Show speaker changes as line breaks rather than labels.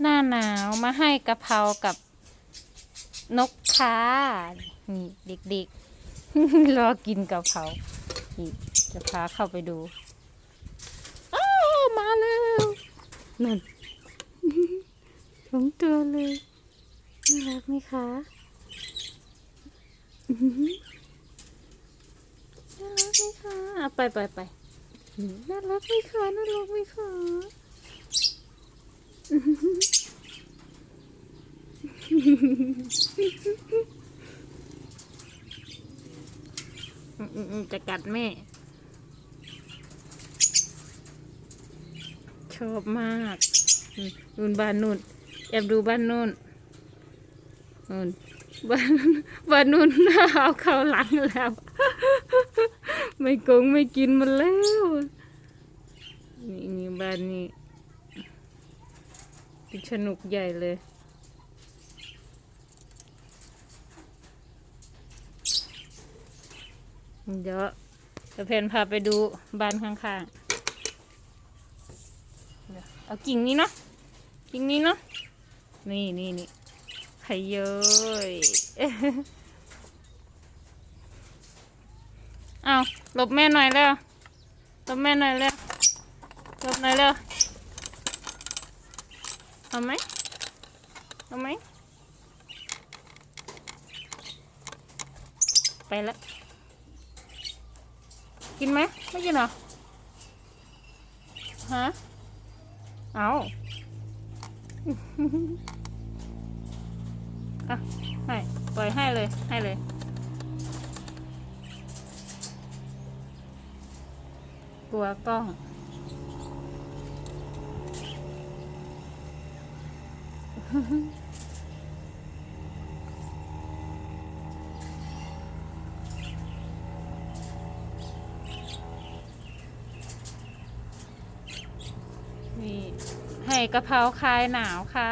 หน้าหนาวมาให้กะเพรากับนกค้านี่เด็กๆ รอกินกะเพรานี่จะพาเข้าไปดูอ้าวมาแล้วนั่นสองตัวเลยน่ารักไหมคะน่ารักไหมคะไปไปไปน่ารักไหมคะน่ารักไหมคะ จะกัดแม่ ชอบมากนู่นบ้านนู่นแอบดูบ้านนู่นนู่นบ้านบ้านนู่นเอาเข้าหลังแล้ว ไม่กงไม่กินมันแล้ว นี่นี่บ้านนี้ สนุกใหญ่เลย เดี๋ยวจะเพนพาไปดูบ้านข้างๆเดี๋ยวเอากิ่งนี้เนาะ กิ่งนี้เนาะ นี่นี่นี่ไข่เย้ยเอาหลบแม่หน่อยแล้วหลบแม่หน่อยแล้วหลบหน่อยแล้ว เอาไหมเอาไหมไปแล้วกินไหมไม่กินเหรอฮะเอาอะให้ปล่อยให้เลยให้เลยกลัวกล้อง นี่ให้กะเพราคลายหนาวค่ะ